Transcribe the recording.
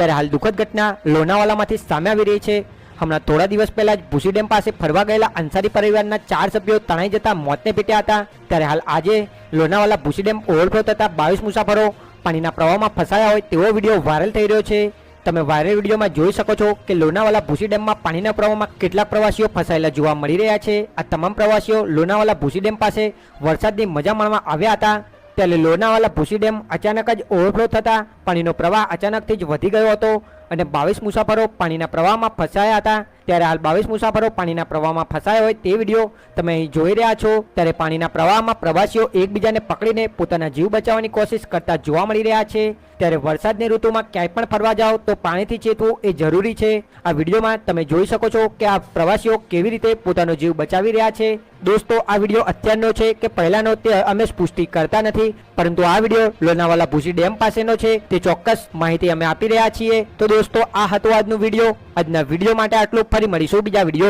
ત્યારે હાલ દુઃખદ ઘટના લોનાવાલામાંથી સામે આવી રહી છે. હમણાં થોડા દિવસ પહેલા જ ભૂસી ડેમ પાસે ફરવા ગયેલા અંસારી પરિવારના ચાર સભ્યો તણાઈ જતા મોતને પીટ્યા હતા. ત્યારે હાલ આજે લોનાવાલા ભૂસી ડેમ ઓવરફ્લો થતા બાવીસ મુસાફરો પાણીના પ્રવાહમાં ફસાયા હોય તેવો વીડિયો વાયરલ થઈ રહ્યો છે. તમે વાયરલ વિડીયોમાં જોઈ શકો છો કે લોનાવાલા ભૂસી ડેમમાં પાણીના પ્રવાહમાં કેટલાક પ્રવાસીઓ ફસાયેલા જોવા મળી રહ્યા છે. આ તમામ પ્રવાસીઓ લોનાવાલા ભૂસી ડેમ પાસે વરસાદની મજા માણવા આવ્યા હતા. ત્યારે લોનાવાલા ભૂસી ડેમ અચાનક જ ઓવરફ્લો થતા, પાણીનો પ્રવાહ અચાનકથી જ વધી ગયો હતો. અને બાવીસ મુસાફરો પાણીના પ્રવાહમાં ફસાયા હતા. ત્યારે હાલ બાવીસ મુસાફરો પાણીના પ્રવાહમાં ફસાયા હોય તે વીડિયો તમે જોઈ રહ્યા છો. ત્યારે પાણીના પ્રવાહમાં પ્રવાસીઓ એકબીજાને પકડીને પોતાના જીવ બચાવવાની કોશિશ કરતા જોવા મળી રહ્યા છે. ત્યારે વરસાદની ઋતુમાં ક્યાંય પણ ફરવા જાઓ તો પાણીથી ચેતવું એ જરૂરી છે. આ વિડીયોમાં તમે જોઈ શકો છો કે આ પ્રવાસીઓ કેવી રીતે પોતાનો જીવ બચાવી રહ્યા છે. દોસ્તો, આ વીડિયો અત્યારનો છે કે પહેલાનો તે અમે પુષ્ટિ કરતા નથી. પરંતુ આ વીડિયો લોનાવાલા ભૂસી ડેમ પાસેનો છે. તે ચોક્કસ માહિતી અમે આપી રહ્યા છીએ. તો દોસ્તો આ હતો આજનો વીડિયો. આજના વીડિયો માટે આટલું ફરી મળીશું બીજા વીડિયો